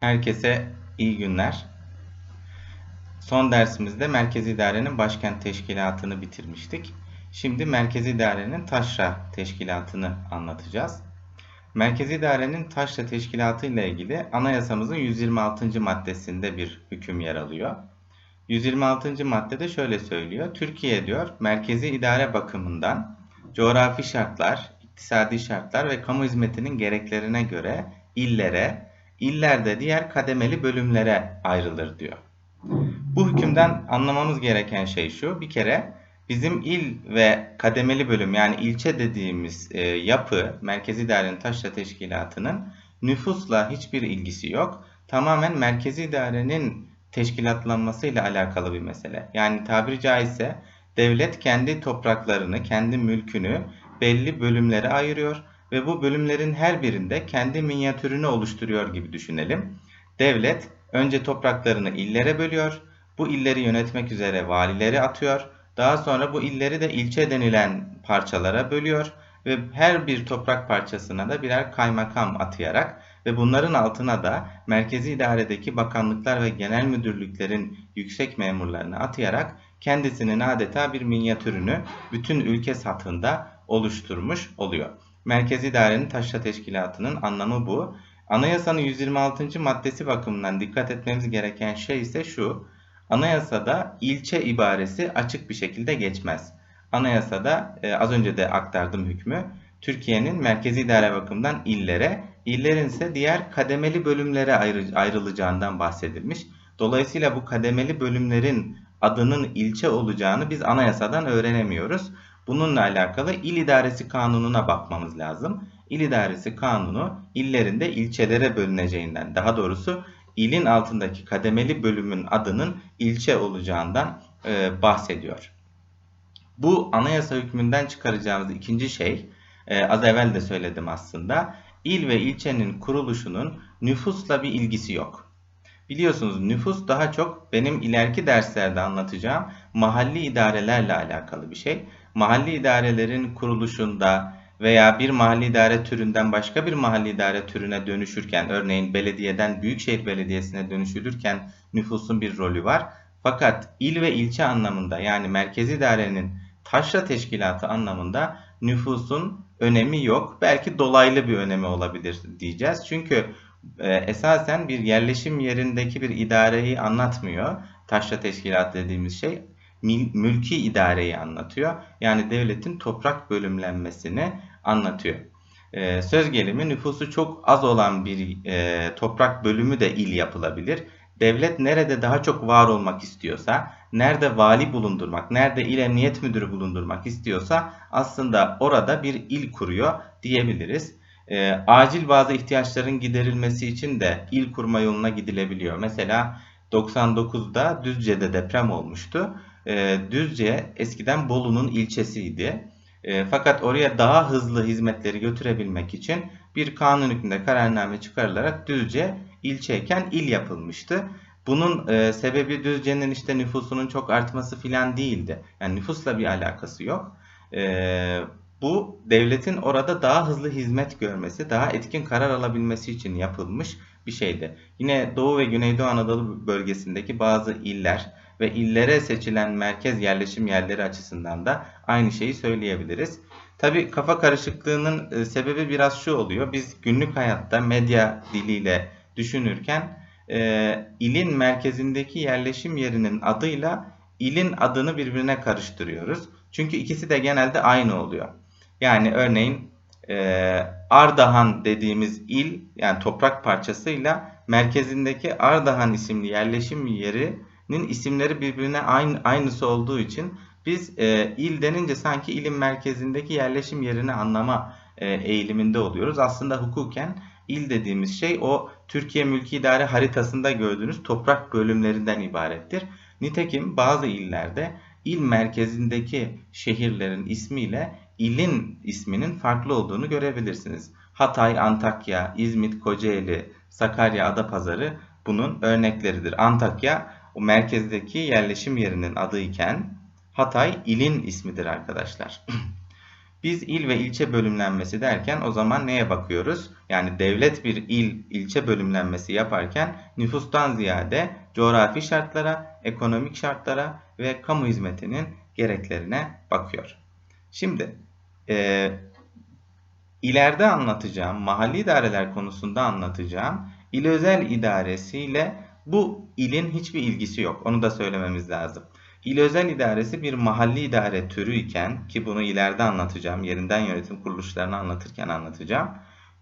Herkese iyi günler. Son dersimizde Merkezi İdare'nin başkent teşkilatını bitirmiştik. Şimdi Merkezi İdare'nin taşra teşkilatını anlatacağız. Merkezi İdare'nin taşra teşkilatı ile ilgili anayasamızın 126. maddesinde bir hüküm yer alıyor. 126. maddede şöyle söylüyor. Türkiye diyor merkezi idare bakımından coğrafi şartlar, iktisadi şartlar ve kamu hizmetinin gereklerine göre illere, illerde diğer kademeli bölümlere ayrılır diyor. Bu hükümden anlamamız gereken şey şu. Bir kere bizim il ve kademeli bölüm yani ilçe dediğimiz e, yapı Merkezi İdarenin Taşra Teşkilatı'nın nüfusla hiçbir ilgisi yok. Tamamen Merkezi İdarenin teşkilatlanmasıyla alakalı bir mesele. Yani tabiri caizse devlet kendi topraklarını, kendi mülkünü belli bölümlere ayırıyor ve bu bölümlerin her birinde kendi minyatürünü oluşturuyor gibi düşünelim. Devlet önce topraklarını illere bölüyor, bu illeri yönetmek üzere valileri atıyor, daha sonra bu illeri de ilçe denilen parçalara bölüyor ve her bir toprak parçasına da birer kaymakam atayarak ve bunların altına da merkezi idaredeki bakanlıklar ve genel müdürlüklerin yüksek memurlarını atayarak kendisinin adeta bir minyatürünü bütün ülke satında oluşturmuş oluyor. Merkezi İdarenin Taşra Teşkilatı'nın anlamı bu. Anayasanın 126. maddesi bakımından dikkat etmemiz gereken şey ise şu. Anayasada ilçe ibaresi açık bir şekilde geçmez. Anayasada e, az önce de aktardım hükmü. Türkiye'nin merkezi idare bakımından illere, illerin ise diğer kademeli bölümlere ayrı, ayrılacağından bahsedilmiş. Dolayısıyla bu kademeli bölümlerin adının ilçe olacağını biz anayasadan öğrenemiyoruz. Bununla alakalı il idaresi kanununa bakmamız lazım. İl idaresi kanunu illerinde ilçelere bölüneceğinden, daha doğrusu ilin altındaki kademeli bölümün adının ilçe olacağından e, bahsediyor. Bu anayasa hükmünden çıkaracağımız ikinci şey, e, az evvel de söyledim aslında, il ve ilçenin kuruluşunun nüfusla bir ilgisi yok. Biliyorsunuz nüfus daha çok benim ileriki derslerde anlatacağım mahalli idarelerle alakalı bir şey. Mahalli idarelerin kuruluşunda veya bir mahalli idare türünden başka bir mahalli idare türüne dönüşürken örneğin belediyeden büyükşehir belediyesine dönüşülürken nüfusun bir rolü var. Fakat il ve ilçe anlamında yani merkezi idarenin taşra teşkilatı anlamında nüfusun önemi yok. Belki dolaylı bir önemi olabilir diyeceğiz. Çünkü e, esasen bir yerleşim yerindeki bir idareyi anlatmıyor. Taşra teşkilatı dediğimiz şey mülki idareyi anlatıyor. Yani devletin toprak bölümlenmesini anlatıyor. E, söz gelimi nüfusu çok az olan bir e, toprak bölümü de il yapılabilir. Devlet nerede daha çok var olmak istiyorsa, nerede vali bulundurmak, nerede il emniyet müdürü bulundurmak istiyorsa aslında orada bir il kuruyor diyebiliriz. E, acil bazı ihtiyaçların giderilmesi için de il kurma yoluna gidilebiliyor. Mesela 99'da Düzce'de deprem olmuştu. E, Düzce eskiden Bolu'nun ilçesiydi. E, fakat oraya daha hızlı hizmetleri götürebilmek için bir kanun hükmünde kararname çıkarılarak Düzce ilçeyken il yapılmıştı. Bunun e, sebebi Düzce'nin işte nüfusunun çok artması filan değildi. Yani nüfusla bir alakası yok. Bu devletin orada daha hızlı hizmet görmesi, daha etkin karar alabilmesi için yapılmış bir şeydi. Yine Doğu ve Güneydoğu Anadolu bölgesindeki bazı iller ve illere seçilen merkez yerleşim yerleri açısından da aynı şeyi söyleyebiliriz. Tabi kafa karışıklığının e, sebebi biraz şu oluyor. Biz günlük hayatta medya diliyle düşünürken e, ilin merkezindeki yerleşim yerinin adıyla ilin adını birbirine karıştırıyoruz. Çünkü ikisi de genelde aynı oluyor. Yani örneğin e, Ardahan dediğimiz il yani toprak parçasıyla merkezindeki Ardahan isimli yerleşim yerinin isimleri birbirine aynı, aynısı olduğu için biz e, il denince sanki ilin merkezindeki yerleşim yerini anlama e, eğiliminde oluyoruz. Aslında hukuken il dediğimiz şey o Türkiye Mülki İdare haritasında gördüğünüz toprak bölümlerinden ibarettir. Nitekim bazı illerde il merkezindeki şehirlerin ismiyle ilin isminin farklı olduğunu görebilirsiniz. Hatay, Antakya, İzmit, Kocaeli, Sakarya, Adapazarı bunun örnekleridir. Antakya o merkezdeki yerleşim yerinin adı iken Hatay ilin ismidir arkadaşlar. Biz il ve ilçe bölümlenmesi derken o zaman neye bakıyoruz? Yani devlet bir il ilçe bölümlenmesi yaparken nüfustan ziyade coğrafi şartlara, ekonomik şartlara ve kamu hizmetinin gereklerine bakıyor. Şimdi e, ileride anlatacağım, mahalli idareler konusunda anlatacağım il özel idaresiyle bu ilin hiçbir ilgisi yok. Onu da söylememiz lazım. İl özel idaresi bir mahalli idare türü iken ki bunu ileride anlatacağım. Yerinden yönetim kuruluşlarını anlatırken anlatacağım.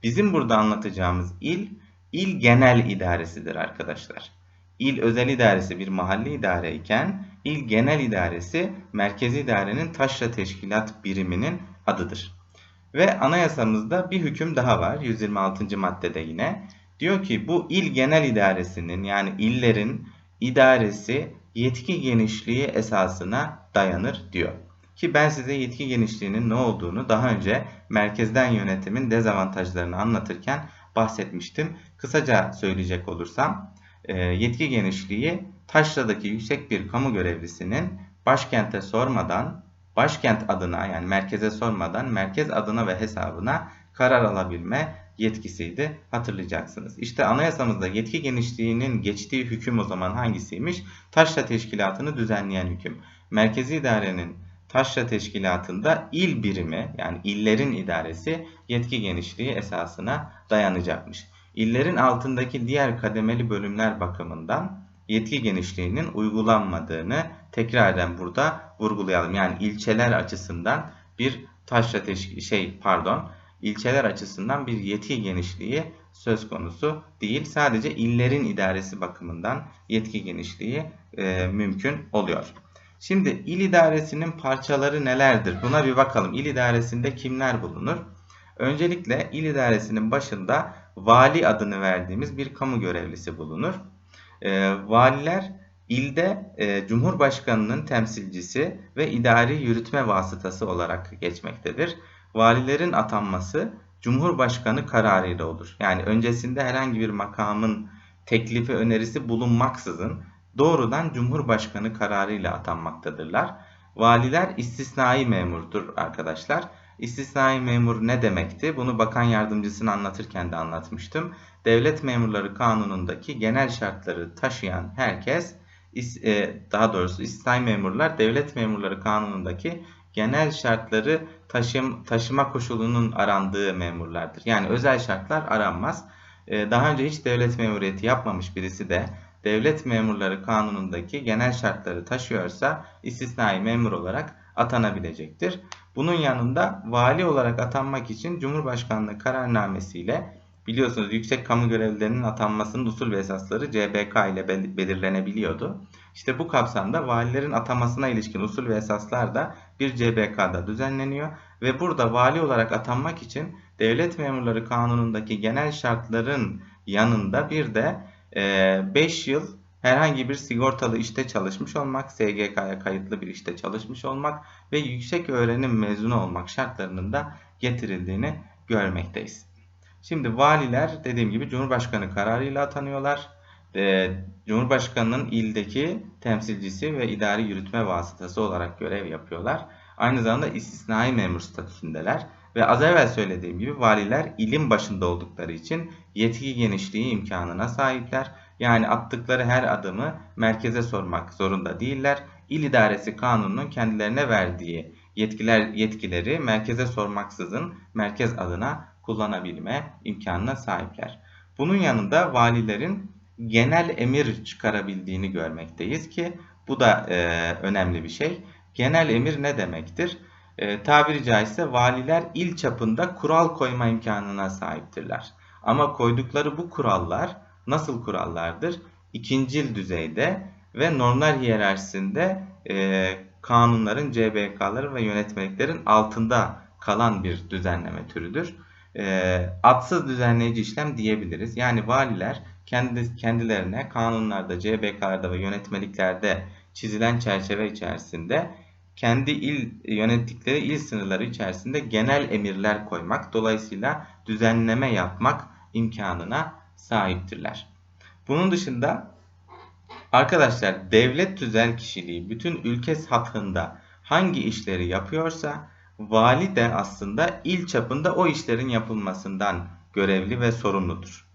Bizim burada anlatacağımız il, il genel idaresidir arkadaşlar. İl özel idaresi bir mahalli idare iken il genel idaresi merkezi idarenin taşra teşkilat biriminin adıdır. Ve anayasamızda bir hüküm daha var 126. maddede yine. Diyor ki bu il genel idaresinin yani illerin idaresi yetki genişliği esasına dayanır diyor. Ki ben size yetki genişliğinin ne olduğunu daha önce merkezden yönetimin dezavantajlarını anlatırken bahsetmiştim. Kısaca söyleyecek olursam e, yetki genişliği taşradaki yüksek bir kamu görevlisinin başkente sormadan başkent adına yani merkeze sormadan merkez adına ve hesabına karar alabilme yetkisiydi hatırlayacaksınız. İşte anayasamızda yetki genişliğinin geçtiği hüküm o zaman hangisiymiş? Taşra teşkilatını düzenleyen hüküm. Merkezi idarenin taşra teşkilatında il birimi yani illerin idaresi yetki genişliği esasına dayanacakmış. İllerin altındaki diğer kademeli bölümler bakımından yetki genişliğinin uygulanmadığını tekrardan burada vurgulayalım. Yani ilçeler açısından bir taşra teşkil şey pardon ilçeler açısından bir yetki genişliği söz konusu değil. Sadece illerin idaresi bakımından yetki genişliği e, mümkün oluyor. Şimdi il idaresinin parçaları nelerdir? Buna bir bakalım. İl idaresinde kimler bulunur? Öncelikle il idaresinin başında vali adını verdiğimiz bir kamu görevlisi bulunur. E, valiler ilde e, Cumhurbaşkanının temsilcisi ve idari yürütme vasıtası olarak geçmektedir valilerin atanması Cumhurbaşkanı kararıyla olur. Yani öncesinde herhangi bir makamın teklifi önerisi bulunmaksızın doğrudan Cumhurbaşkanı kararıyla atanmaktadırlar. Valiler istisnai memurdur arkadaşlar. İstisnai memur ne demekti? Bunu bakan yardımcısını anlatırken de anlatmıştım. Devlet memurları kanunundaki genel şartları taşıyan herkes e, daha doğrusu istisnai memurlar devlet memurları kanunundaki genel şartları taşım, taşıma koşulunun arandığı memurlardır. Yani özel şartlar aranmaz. Ee, daha önce hiç devlet memuriyeti yapmamış birisi de devlet memurları kanunundaki genel şartları taşıyorsa istisnai memur olarak atanabilecektir. Bunun yanında vali olarak atanmak için Cumhurbaşkanlığı kararnamesiyle biliyorsunuz yüksek kamu görevlilerinin atanmasının usul ve esasları CBK ile belirlenebiliyordu. İşte bu kapsamda valilerin atamasına ilişkin usul ve esaslar da bir CBK'da düzenleniyor ve burada vali olarak atanmak için devlet memurları kanunundaki genel şartların yanında bir de 5 e, yıl herhangi bir sigortalı işte çalışmış olmak, SGK'ya kayıtlı bir işte çalışmış olmak ve yüksek öğrenim mezunu olmak şartlarının da getirildiğini görmekteyiz. Şimdi valiler dediğim gibi Cumhurbaşkanı kararıyla atanıyorlar e, Cumhurbaşkanı'nın ildeki temsilcisi ve idari yürütme vasıtası olarak görev yapıyorlar. Aynı zamanda istisnai memur statüsündeler ve az evvel söylediğim gibi valiler ilin başında oldukları için yetki genişliği imkanına sahipler. Yani attıkları her adımı merkeze sormak zorunda değiller. İl idaresi kanununun kendilerine verdiği yetkiler yetkileri merkeze sormaksızın merkez adına kullanabilme imkanına sahipler. Bunun yanında valilerin genel emir çıkarabildiğini görmekteyiz ki bu da e, önemli bir şey. Genel emir ne demektir? E, tabiri caizse valiler il çapında kural koyma imkanına sahiptirler. Ama koydukları bu kurallar nasıl kurallardır? İkincil düzeyde ve normlar hiyerarşisinde e, kanunların, CBK'ların ve yönetmeliklerin altında kalan bir düzenleme türüdür. E, adsız düzenleyici işlem diyebiliriz. Yani valiler kendi, kendilerine kanunlarda, CBK'larda ve yönetmeliklerde çizilen çerçeve içerisinde kendi il yönettikleri il sınırları içerisinde genel emirler koymak, dolayısıyla düzenleme yapmak imkanına sahiptirler. Bunun dışında arkadaşlar devlet tüzel kişiliği bütün ülke sathında hangi işleri yapıyorsa Vali de aslında il çapında o işlerin yapılmasından görevli ve sorumludur.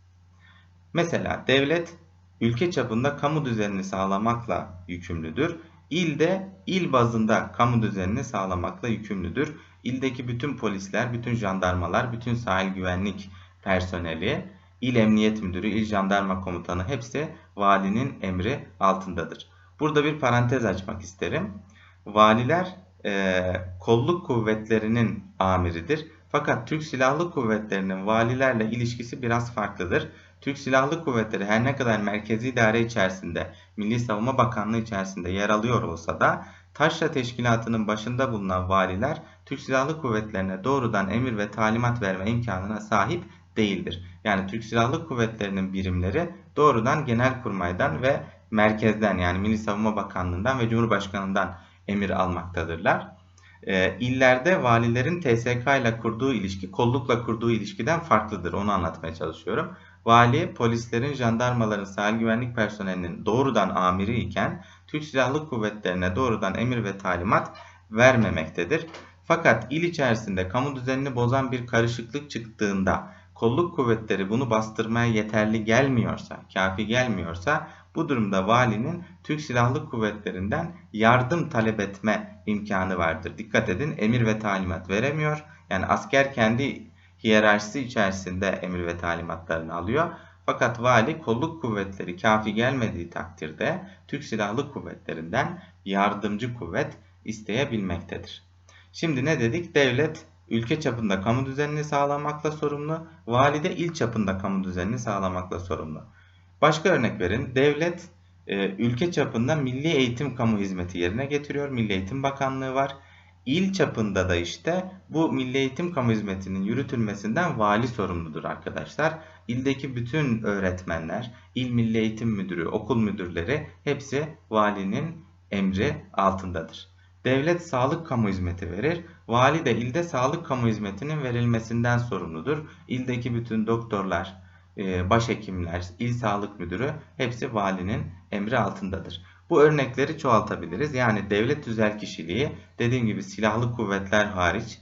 Mesela devlet ülke çapında kamu düzenini sağlamakla yükümlüdür. İl de il bazında kamu düzenini sağlamakla yükümlüdür. İldeki bütün polisler, bütün jandarmalar, bütün sahil güvenlik personeli, il emniyet müdürü, il jandarma komutanı hepsi valinin emri altındadır. Burada bir parantez açmak isterim. Valiler e, kolluk kuvvetlerinin amiridir. Fakat Türk Silahlı Kuvvetleri'nin valilerle ilişkisi biraz farklıdır. Türk Silahlı Kuvvetleri her ne kadar merkezi idare içerisinde, Milli Savunma Bakanlığı içerisinde yer alıyor olsa da Taşra Teşkilatı'nın başında bulunan valiler Türk Silahlı Kuvvetlerine doğrudan emir ve talimat verme imkanına sahip değildir. Yani Türk Silahlı Kuvvetleri'nin birimleri doğrudan Genelkurmay'dan ve merkezden yani Milli Savunma Bakanlığı'ndan ve Cumhurbaşkanı'ndan emir almaktadırlar. E, illerde valilerin TSK ile kurduğu ilişki kollukla kurduğu ilişkiden farklıdır. Onu anlatmaya çalışıyorum. Vali polislerin, jandarmaların, sahil güvenlik personelinin doğrudan amiri iken Türk Silahlı Kuvvetlerine doğrudan emir ve talimat vermemektedir. Fakat il içerisinde kamu düzenini bozan bir karışıklık çıktığında kolluk kuvvetleri bunu bastırmaya yeterli gelmiyorsa, kafi gelmiyorsa bu durumda valinin Türk Silahlı Kuvvetlerinden yardım talep etme imkanı vardır. Dikkat edin emir ve talimat veremiyor. Yani asker kendi hiyerarşisi içerisinde emir ve talimatlarını alıyor. Fakat vali kolluk kuvvetleri kafi gelmediği takdirde Türk Silahlı Kuvvetlerinden yardımcı kuvvet isteyebilmektedir. Şimdi ne dedik? Devlet ülke çapında kamu düzenini sağlamakla sorumlu, vali de il çapında kamu düzenini sağlamakla sorumlu. Başka örnek verin. Devlet e, ülke çapında milli eğitim kamu hizmeti yerine getiriyor. Milli Eğitim Bakanlığı var. İl çapında da işte bu milli eğitim kamu hizmetinin yürütülmesinden vali sorumludur arkadaşlar. İldeki bütün öğretmenler, il milli eğitim müdürü, okul müdürleri hepsi valinin emri altındadır. Devlet sağlık kamu hizmeti verir. Vali de ilde sağlık kamu hizmetinin verilmesinden sorumludur. İldeki bütün doktorlar, e, başhekimler, il sağlık müdürü hepsi valinin emri altındadır. Bu örnekleri çoğaltabiliriz. Yani devlet tüzel kişiliği dediğim gibi silahlı kuvvetler hariç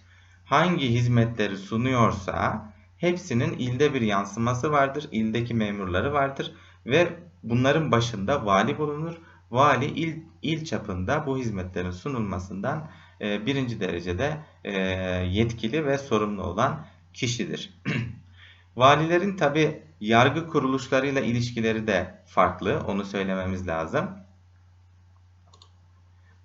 hangi hizmetleri sunuyorsa hepsinin ilde bir yansıması vardır. İldeki memurları vardır ve bunların başında vali bulunur. Vali il, il çapında bu hizmetlerin sunulmasından e, birinci derecede e, yetkili ve sorumlu olan kişidir. Valilerin tabi yargı kuruluşlarıyla ilişkileri de farklı. Onu söylememiz lazım.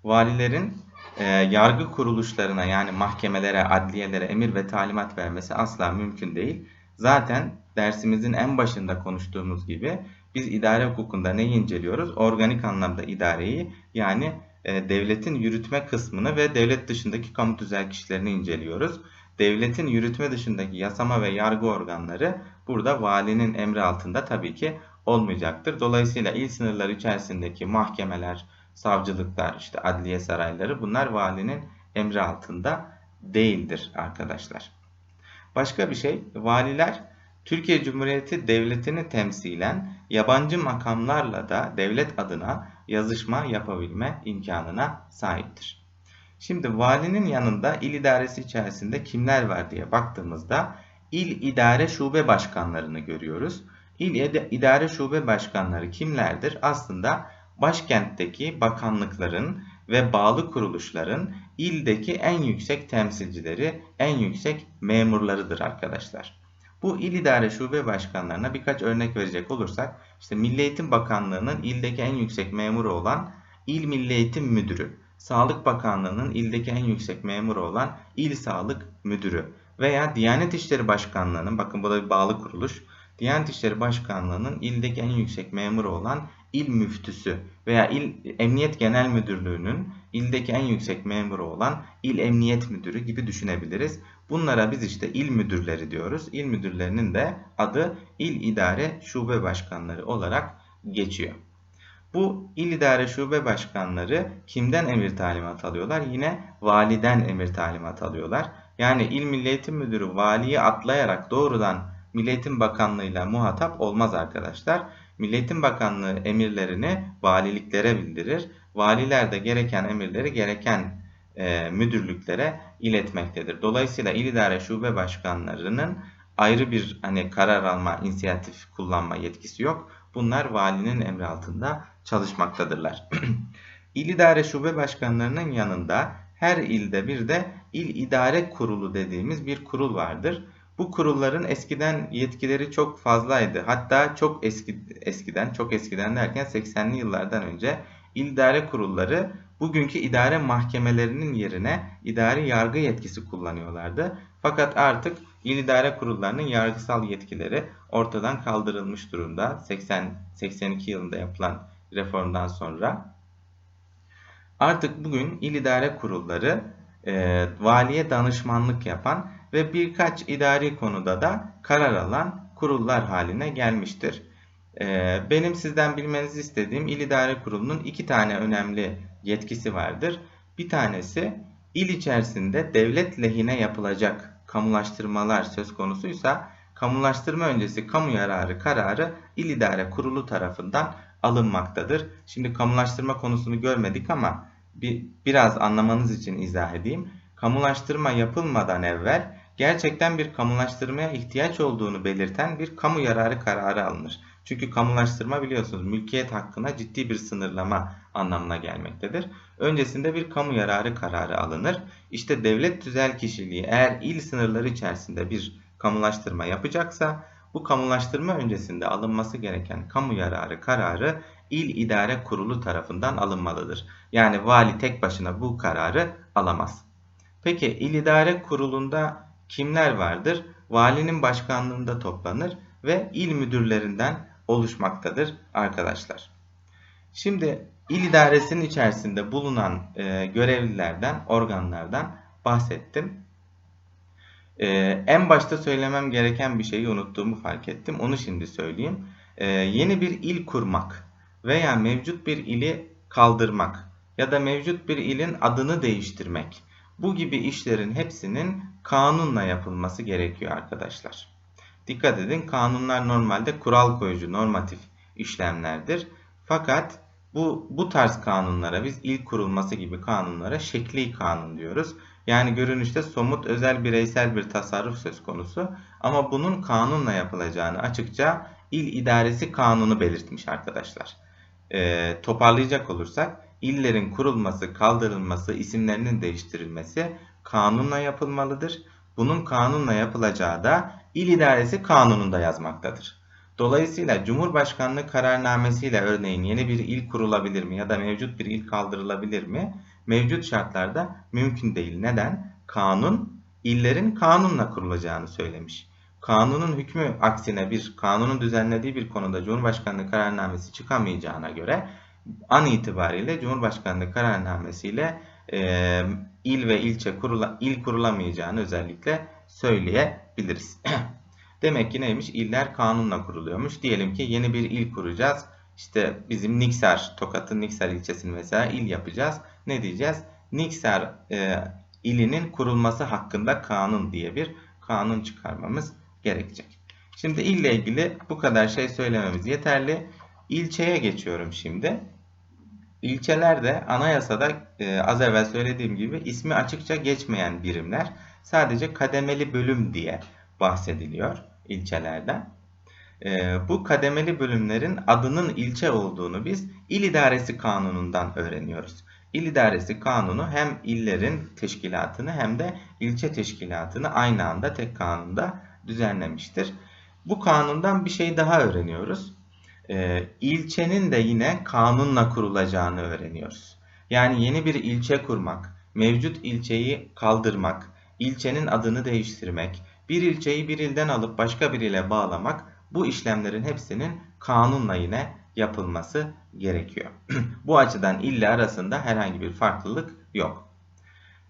Valilerin e, yargı kuruluşlarına yani mahkemelere, adliyelere emir ve talimat vermesi asla mümkün değil. Zaten dersimizin en başında konuştuğumuz gibi biz idare hukukunda neyi inceliyoruz? Organik anlamda idareyi yani e, devletin yürütme kısmını ve devlet dışındaki kamu tüzel kişilerini inceliyoruz. Devletin yürütme dışındaki yasama ve yargı organları burada valinin emri altında tabii ki olmayacaktır. Dolayısıyla il sınırları içerisindeki mahkemeler, savcılıklar, işte adliye sarayları bunlar valinin emri altında değildir arkadaşlar. Başka bir şey, valiler Türkiye Cumhuriyeti Devleti'ni temsilen yabancı makamlarla da devlet adına yazışma yapabilme imkanına sahiptir. Şimdi valinin yanında il idaresi içerisinde kimler var diye baktığımızda il idare şube başkanlarını görüyoruz. İl idare şube başkanları kimlerdir? Aslında başkentteki bakanlıkların ve bağlı kuruluşların ildeki en yüksek temsilcileri, en yüksek memurlarıdır arkadaşlar. Bu il idare şube başkanlarına birkaç örnek verecek olursak, işte Milli Eğitim Bakanlığı'nın ildeki en yüksek memuru olan İl Milli Eğitim Müdürü, Sağlık Bakanlığı'nın ildeki en yüksek memuru olan İl Sağlık Müdürü veya Diyanet İşleri Başkanlığı'nın, bakın bu da bir bağlı kuruluş, Diyanet İşleri Başkanlığı'nın ildeki en yüksek memuru olan il müftüsü veya il Emniyet Genel Müdürlüğü'nün ildeki en yüksek memuru olan il Emniyet Müdürü gibi düşünebiliriz. Bunlara biz işte il müdürleri diyoruz. İl müdürlerinin de adı il idare şube başkanları olarak geçiyor. Bu il idare şube başkanları kimden emir talimat alıyorlar? Yine validen emir talimat alıyorlar. Yani il Milli Eğitim Müdürü valiyi atlayarak doğrudan Milli Eğitim Bakanlığı'yla muhatap olmaz arkadaşlar. Milli Eğitim Bakanlığı emirlerini valiliklere bildirir. Valiler de gereken emirleri gereken e, müdürlüklere iletmektedir. Dolayısıyla il idare şube başkanlarının ayrı bir hani karar alma, inisiyatif kullanma yetkisi yok. Bunlar valinin emri altında çalışmaktadırlar. il idare şube başkanlarının yanında her ilde bir de il idare kurulu dediğimiz bir kurul vardır. Bu kurulların eskiden yetkileri çok fazlaydı. Hatta çok eski eskiden, çok eskiden derken 80'li yıllardan önce idare kurulları bugünkü idare mahkemelerinin yerine idari yargı yetkisi kullanıyorlardı. Fakat artık il idare kurullarının yargısal yetkileri ortadan kaldırılmış durumda. 80 82 yılında yapılan reformdan sonra. Artık bugün il idare kurulları e, valiye danışmanlık yapan ve birkaç idari konuda da karar alan kurullar haline gelmiştir. E, benim sizden bilmenizi istediğim il idare kurulunun iki tane önemli yetkisi vardır. Bir tanesi il içerisinde devlet lehine yapılacak kamulaştırmalar söz konusuysa kamulaştırma öncesi kamu yararı kararı il idare kurulu tarafından alınmaktadır. Şimdi kamulaştırma konusunu görmedik ama bir, biraz anlamanız için izah edeyim. Kamulaştırma yapılmadan evvel gerçekten bir kamulaştırmaya ihtiyaç olduğunu belirten bir kamu yararı kararı alınır. Çünkü kamulaştırma biliyorsunuz mülkiyet hakkına ciddi bir sınırlama anlamına gelmektedir. Öncesinde bir kamu yararı kararı alınır. İşte devlet tüzel kişiliği eğer il sınırları içerisinde bir kamulaştırma yapacaksa bu kamulaştırma öncesinde alınması gereken kamu yararı kararı il idare kurulu tarafından alınmalıdır. Yani vali tek başına bu kararı alamaz. Peki il idare kurulunda kimler vardır? Valinin başkanlığında toplanır ve il müdürlerinden oluşmaktadır arkadaşlar. Şimdi il idaresinin içerisinde bulunan e, görevlilerden, organlardan bahsettim. E, en başta söylemem gereken bir şeyi unuttuğumu fark ettim. Onu şimdi söyleyeyim. E, yeni bir il kurmak veya mevcut bir ili kaldırmak ya da mevcut bir ilin adını değiştirmek. Bu gibi işlerin hepsinin kanunla yapılması gerekiyor arkadaşlar. Dikkat edin kanunlar normalde kural koyucu normatif işlemlerdir. Fakat bu, bu tarz kanunlara biz ilk kurulması gibi kanunlara şekli kanun diyoruz. Yani görünüşte somut özel bireysel bir tasarruf söz konusu ama bunun kanunla yapılacağını açıkça il idaresi kanunu belirtmiş arkadaşlar. Ee, toparlayacak olursak illerin kurulması, kaldırılması, isimlerinin değiştirilmesi kanunla yapılmalıdır. Bunun kanunla yapılacağı da il idaresi kanununda yazmaktadır. Dolayısıyla Cumhurbaşkanlığı kararnamesiyle örneğin yeni bir il kurulabilir mi ya da mevcut bir il kaldırılabilir mi? Mevcut şartlarda mümkün değil. Neden? Kanun illerin kanunla kurulacağını söylemiş. Kanunun hükmü aksine bir kanunun düzenlediği bir konuda Cumhurbaşkanlığı kararnamesi çıkamayacağına göre an itibariyle Cumhurbaşkanlığı kararnamesiyle e, il ve ilçe kurula, il kurulamayacağını özellikle söyleyebiliriz. Demek ki neymiş? İller kanunla kuruluyormuş. Diyelim ki yeni bir il kuracağız. İşte bizim Niksar, Tokat'ın Niksar ilçesini mesela il yapacağız. Ne diyeceğiz? Niksar e, ilinin kurulması hakkında kanun diye bir kanun çıkarmamız gerekecek. Şimdi ille ilgili bu kadar şey söylememiz yeterli. İlçeye geçiyorum şimdi. İlçelerde anayasada e, az evvel söylediğim gibi ismi açıkça geçmeyen birimler sadece kademeli bölüm diye bahsediliyor ilçelerden. E, bu kademeli bölümlerin adının ilçe olduğunu biz il idaresi kanunundan öğreniyoruz. İl idaresi kanunu hem illerin teşkilatını hem de ilçe teşkilatını aynı anda tek kanunda düzenlemiştir. Bu kanundan bir şey daha öğreniyoruz. E, ilçenin de yine kanunla kurulacağını öğreniyoruz. Yani yeni bir ilçe kurmak, mevcut ilçeyi kaldırmak, ilçenin adını değiştirmek, bir ilçeyi bir ilden alıp başka bir ile bağlamak bu işlemlerin hepsinin kanunla yine yapılması gerekiyor. bu açıdan ille arasında herhangi bir farklılık yok.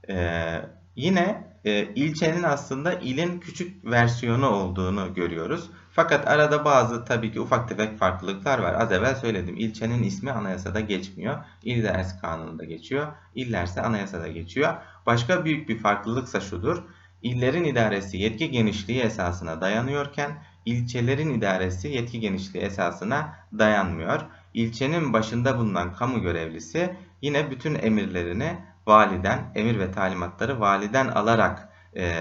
Ee, yine e, ilçenin aslında ilin küçük versiyonu olduğunu görüyoruz. Fakat arada bazı tabii ki ufak tefek farklılıklar var. Az evvel söyledim. İlçenin ismi anayasada geçmiyor. İl idaresi kanununda geçiyor. İllerse anayasada geçiyor. Başka büyük bir farklılıksa şudur. İllerin idaresi yetki genişliği esasına dayanıyorken ilçelerin idaresi yetki genişliği esasına dayanmıyor. İlçenin başında bulunan kamu görevlisi yine bütün emirlerini validen emir ve talimatları validen alarak e,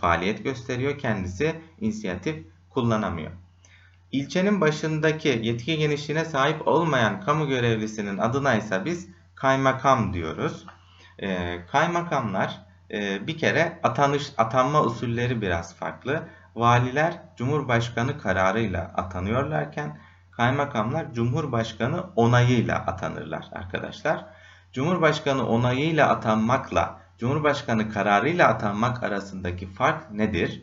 faaliyet gösteriyor. Kendisi inisiyatif kullanamıyor. İlçenin başındaki yetki genişliğine sahip olmayan kamu görevlisinin adına ise biz kaymakam diyoruz. E, kaymakamlar e, bir kere atanış atanma usulleri biraz farklı. Valiler Cumhurbaşkanı kararıyla atanıyorlarken kaymakamlar Cumhurbaşkanı onayıyla atanırlar arkadaşlar. Cumhurbaşkanı onayıyla atanmakla Cumhurbaşkanı kararıyla atanmak arasındaki fark nedir?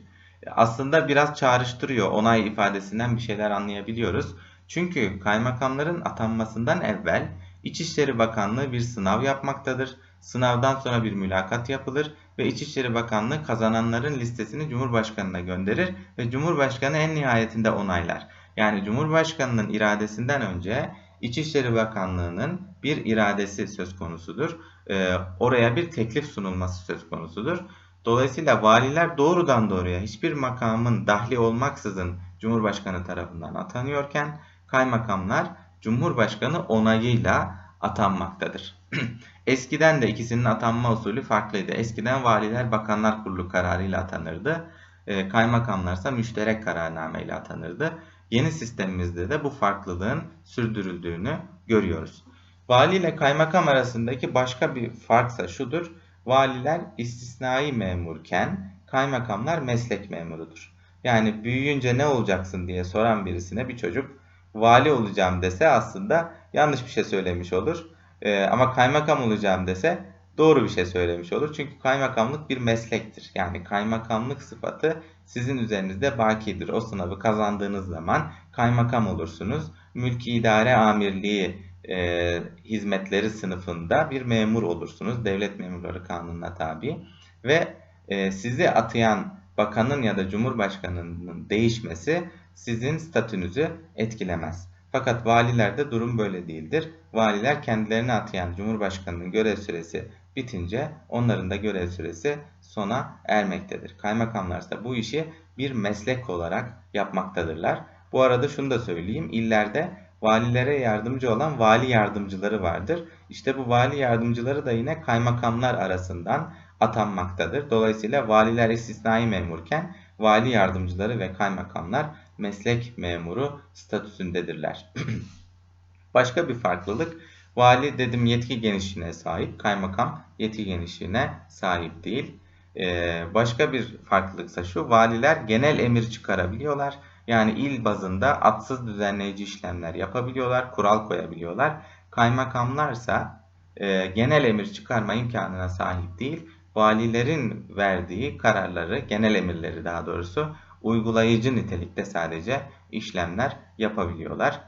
Aslında biraz çağrıştırıyor. Onay ifadesinden bir şeyler anlayabiliyoruz. Çünkü kaymakamların atanmasından evvel İçişleri Bakanlığı bir sınav yapmaktadır. Sınavdan sonra bir mülakat yapılır ve İçişleri Bakanlığı kazananların listesini Cumhurbaşkanı'na gönderir ve Cumhurbaşkanı en nihayetinde onaylar. Yani Cumhurbaşkanı'nın iradesinden önce İçişleri Bakanlığı'nın bir iradesi söz konusudur. Ee, oraya bir teklif sunulması söz konusudur. Dolayısıyla valiler doğrudan doğruya hiçbir makamın dahli olmaksızın Cumhurbaşkanı tarafından atanıyorken kaymakamlar Cumhurbaşkanı onayıyla atanmaktadır. Eskiden de ikisinin atanma usulü farklıydı. Eskiden valiler Bakanlar Kurulu kararıyla atanırdı. E, kaymakamlar ise müşterek kararnameyle atanırdı. Yeni sistemimizde de bu farklılığın sürdürüldüğünü görüyoruz. Vali ile kaymakam arasındaki başka bir farksa şudur. Valiler istisnai memurken kaymakamlar meslek memurudur. Yani büyüyünce ne olacaksın diye soran birisine bir çocuk vali olacağım dese aslında yanlış bir şey söylemiş olur. Ee, ama kaymakam olacağım dese doğru bir şey söylemiş olur. Çünkü kaymakamlık bir meslektir. Yani kaymakamlık sıfatı sizin üzerinizde bakidir. O sınavı kazandığınız zaman kaymakam olursunuz. Mülki idare amirliği e, hizmetleri sınıfında bir memur olursunuz. Devlet memurları kanununa tabi. Ve e, sizi atayan bakanın ya da cumhurbaşkanının değişmesi sizin statünüzü etkilemez. Fakat valilerde durum böyle değildir. Valiler kendilerini atayan Cumhurbaşkanı'nın görev süresi bitince onların da görev süresi sona ermektedir. Kaymakamlar ise bu işi bir meslek olarak yapmaktadırlar. Bu arada şunu da söyleyeyim. İllerde valilere yardımcı olan vali yardımcıları vardır. İşte bu vali yardımcıları da yine kaymakamlar arasından atanmaktadır. Dolayısıyla valiler istisnai memurken vali yardımcıları ve kaymakamlar meslek memuru statüsündedirler. Başka bir farklılık vali dedim yetki genişliğine sahip, kaymakam yetki genişliğine sahip değil. Ee, başka bir farklılıksa şu valiler genel emir çıkarabiliyorlar. Yani il bazında atsız düzenleyici işlemler yapabiliyorlar, kural koyabiliyorlar. Kaymakamlarsa e, genel emir çıkarma imkanına sahip değil. Valilerin verdiği kararları, genel emirleri daha doğrusu uygulayıcı nitelikte sadece işlemler yapabiliyorlar.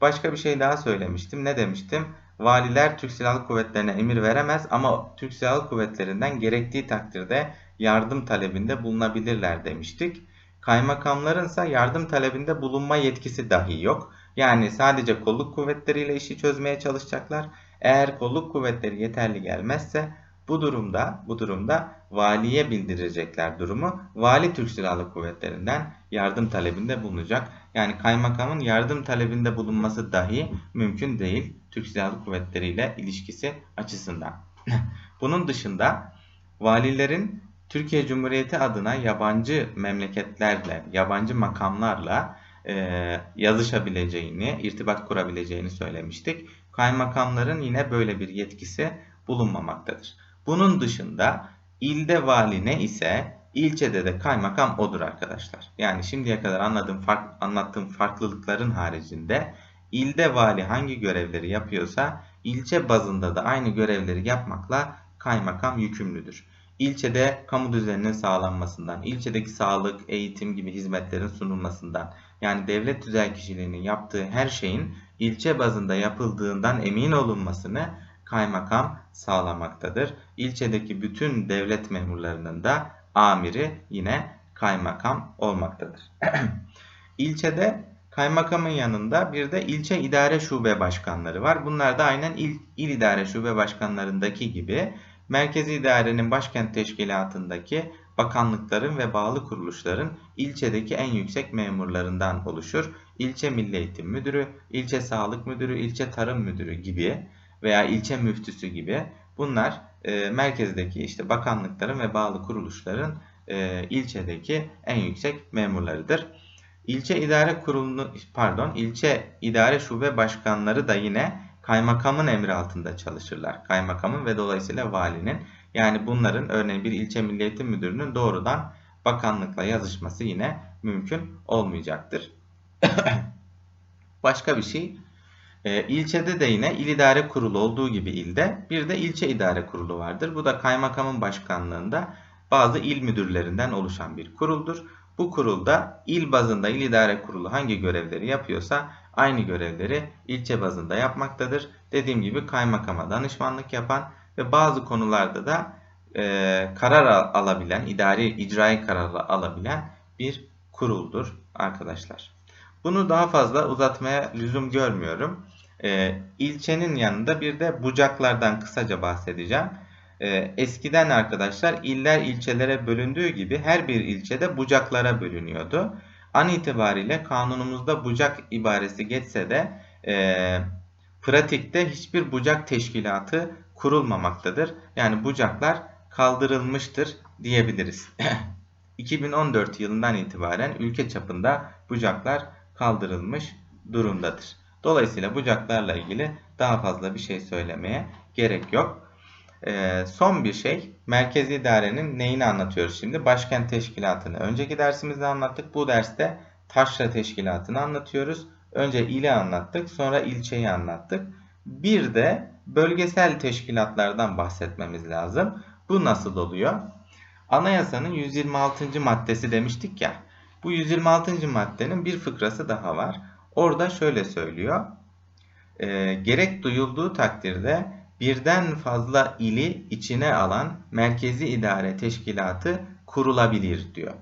Başka bir şey daha söylemiştim. Ne demiştim? Valiler Türk Silahlı Kuvvetlerine emir veremez ama Türk Silahlı Kuvvetlerinden gerektiği takdirde yardım talebinde bulunabilirler demiştik. Kaymakamların ise yardım talebinde bulunma yetkisi dahi yok. Yani sadece kolluk kuvvetleriyle işi çözmeye çalışacaklar. Eğer kolluk kuvvetleri yeterli gelmezse bu durumda bu durumda valiye bildirecekler durumu. Vali Türk Silahlı Kuvvetleri'nden yardım talebinde bulunacak. Yani kaymakamın yardım talebinde bulunması dahi mümkün değil Türk Silahlı Kuvvetleri ile ilişkisi açısından. Bunun dışında valilerin Türkiye Cumhuriyeti adına yabancı memleketlerle, yabancı makamlarla e, yazışabileceğini, irtibat kurabileceğini söylemiştik. Kaymakamların yine böyle bir yetkisi bulunmamaktadır. Bunun dışında ilde vali ne ise ilçede de kaymakam odur arkadaşlar. Yani şimdiye kadar anladığım fark, anlattığım farklılıkların haricinde ilde vali hangi görevleri yapıyorsa ilçe bazında da aynı görevleri yapmakla kaymakam yükümlüdür. İlçede kamu düzeninin sağlanmasından, ilçedeki sağlık, eğitim gibi hizmetlerin sunulmasından, yani devlet tüzel kişiliğinin yaptığı her şeyin ilçe bazında yapıldığından emin olunmasını kaymakam sağlamaktadır. İlçedeki bütün devlet memurlarının da amiri yine kaymakam olmaktadır. İlçede kaymakamın yanında bir de ilçe idare şube başkanları var. Bunlar da aynen il, il idare şube başkanlarındaki gibi merkezi idarenin başkent teşkilatındaki bakanlıkların ve bağlı kuruluşların ilçedeki en yüksek memurlarından oluşur. İlçe Milli Eğitim Müdürü, ilçe Sağlık Müdürü, ilçe Tarım Müdürü gibi veya ilçe müftüsü gibi Bunlar e, merkezdeki işte bakanlıkların ve bağlı kuruluşların e, ilçedeki en yüksek memurlarıdır. İlçe idare kurulu pardon ilçe idare şube başkanları da yine kaymakamın emri altında çalışırlar. Kaymakamın ve dolayısıyla valinin yani bunların örneğin bir ilçe milliyetin müdürünün doğrudan bakanlıkla yazışması yine mümkün olmayacaktır. Başka bir şey e, ilçede de yine il idare kurulu olduğu gibi ilde bir de ilçe idare kurulu vardır. Bu da kaymakamın başkanlığında bazı il müdürlerinden oluşan bir kuruldur. Bu kurulda il bazında il idare kurulu hangi görevleri yapıyorsa aynı görevleri ilçe bazında yapmaktadır. Dediğim gibi kaymakama danışmanlık yapan ve bazı konularda da e, karar alabilen, idari icrai kararı alabilen bir kuruldur arkadaşlar. Bunu daha fazla uzatmaya lüzum görmüyorum. E, ilçenin yanında bir de bucaklardan kısaca bahsedeceğim. E, eskiden arkadaşlar iller ilçelere bölündüğü gibi her bir ilçede bucaklara bölünüyordu. An itibariyle kanunumuzda bucak ibaresi geçse de e, pratikte hiçbir bucak teşkilatı kurulmamaktadır. Yani bucaklar kaldırılmıştır diyebiliriz. 2014 yılından itibaren ülke çapında bucaklar kaldırılmış durumdadır. Dolayısıyla bucaklarla ilgili daha fazla bir şey söylemeye gerek yok. Ee, son bir şey, merkezi idarenin neyini anlatıyoruz şimdi? Başkent teşkilatını önceki dersimizde anlattık. Bu derste taşra teşkilatını anlatıyoruz. Önce ili anlattık, sonra ilçeyi anlattık. Bir de bölgesel teşkilatlardan bahsetmemiz lazım. Bu nasıl oluyor? Anayasanın 126. maddesi demiştik ya. Bu 126. maddenin bir fıkrası daha var. Orada şöyle söylüyor. E, gerek duyulduğu takdirde birden fazla ili içine alan merkezi idare teşkilatı kurulabilir diyor.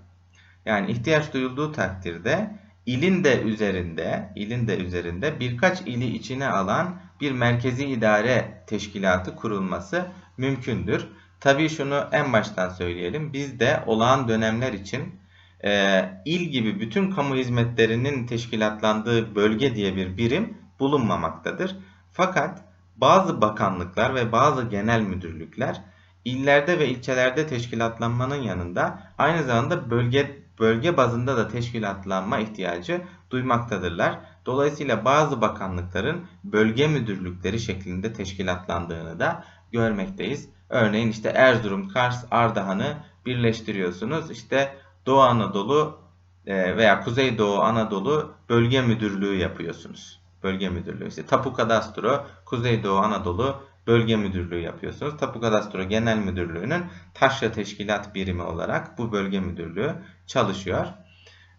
Yani ihtiyaç duyulduğu takdirde ilin de üzerinde, ilin de üzerinde birkaç ili içine alan bir merkezi idare teşkilatı kurulması mümkündür. Tabii şunu en baştan söyleyelim. Bizde olağan dönemler için e, il gibi bütün kamu hizmetlerinin teşkilatlandığı bölge diye bir birim bulunmamaktadır. Fakat bazı bakanlıklar ve bazı genel müdürlükler illerde ve ilçelerde teşkilatlanmanın yanında aynı zamanda bölge bölge bazında da teşkilatlanma ihtiyacı duymaktadırlar. Dolayısıyla bazı bakanlıkların bölge müdürlükleri şeklinde teşkilatlandığını da görmekteyiz. Örneğin işte Erzurum, Kars, Ardahan'ı birleştiriyorsunuz. İşte Doğu Anadolu e, veya Kuzeydoğu Anadolu Bölge Müdürlüğü yapıyorsunuz. Bölge Müdürlüğü. İşte Tapu Kadastro, Kuzeydoğu Anadolu Bölge Müdürlüğü yapıyorsunuz. Tapu Kadastro Genel Müdürlüğü'nün taşra teşkilat birimi olarak bu bölge müdürlüğü çalışıyor.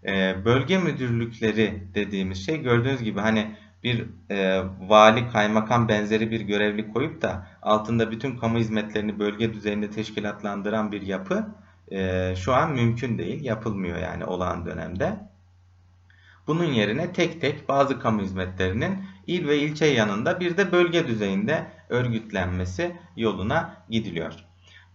E, bölge müdürlükleri dediğimiz şey gördüğünüz gibi hani bir e, vali, kaymakam benzeri bir görevli koyup da altında bütün kamu hizmetlerini bölge düzeyinde teşkilatlandıran bir yapı e, şu an mümkün değil. Yapılmıyor yani olağan dönemde. Bunun yerine tek tek bazı kamu hizmetlerinin il ve ilçe yanında bir de bölge düzeyinde örgütlenmesi yoluna gidiliyor.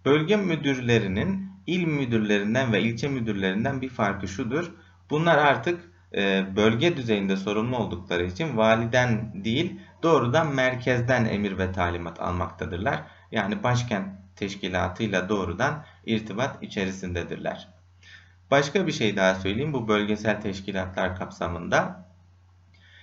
Bölge müdürlerinin il müdürlerinden ve ilçe müdürlerinden bir farkı şudur. Bunlar artık e, bölge düzeyinde sorumlu oldukları için validen değil doğrudan merkezden emir ve talimat almaktadırlar. Yani başkent teşkilatıyla doğrudan irtibat içerisindedirler. Başka bir şey daha söyleyeyim bu bölgesel teşkilatlar kapsamında.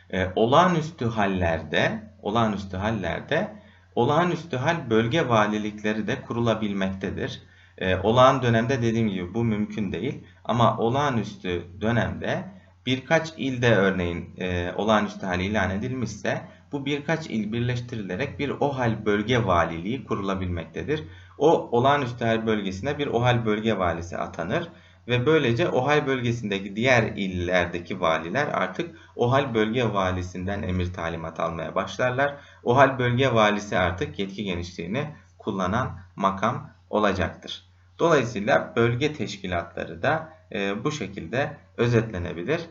E, olağanüstü hallerde, olağanüstü hallerde olağanüstü hal bölge valilikleri de kurulabilmektedir. E, olağan dönemde dediğim gibi bu mümkün değil ama olağanüstü dönemde birkaç ilde örneğin e, olağanüstü hal ilan edilmişse bu birkaç il birleştirilerek bir OHAL bölge valiliği kurulabilmektedir. O olağanüstü hal bölgesine bir OHAL bölge valisi atanır ve böylece OHAL bölgesindeki diğer illerdeki valiler artık OHAL bölge valisinden emir talimat almaya başlarlar. OHAL bölge valisi artık yetki genişliğini kullanan makam olacaktır. Dolayısıyla bölge teşkilatları da e, bu şekilde özetlenebilir.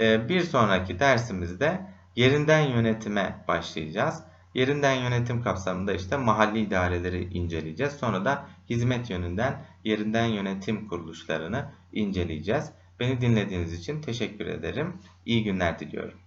E, bir sonraki dersimizde yerinden yönetime başlayacağız. Yerinden yönetim kapsamında işte mahalli idareleri inceleyeceğiz. Sonra da hizmet yönünden yerinden yönetim kuruluşlarını inceleyeceğiz. Beni dinlediğiniz için teşekkür ederim. İyi günler diliyorum.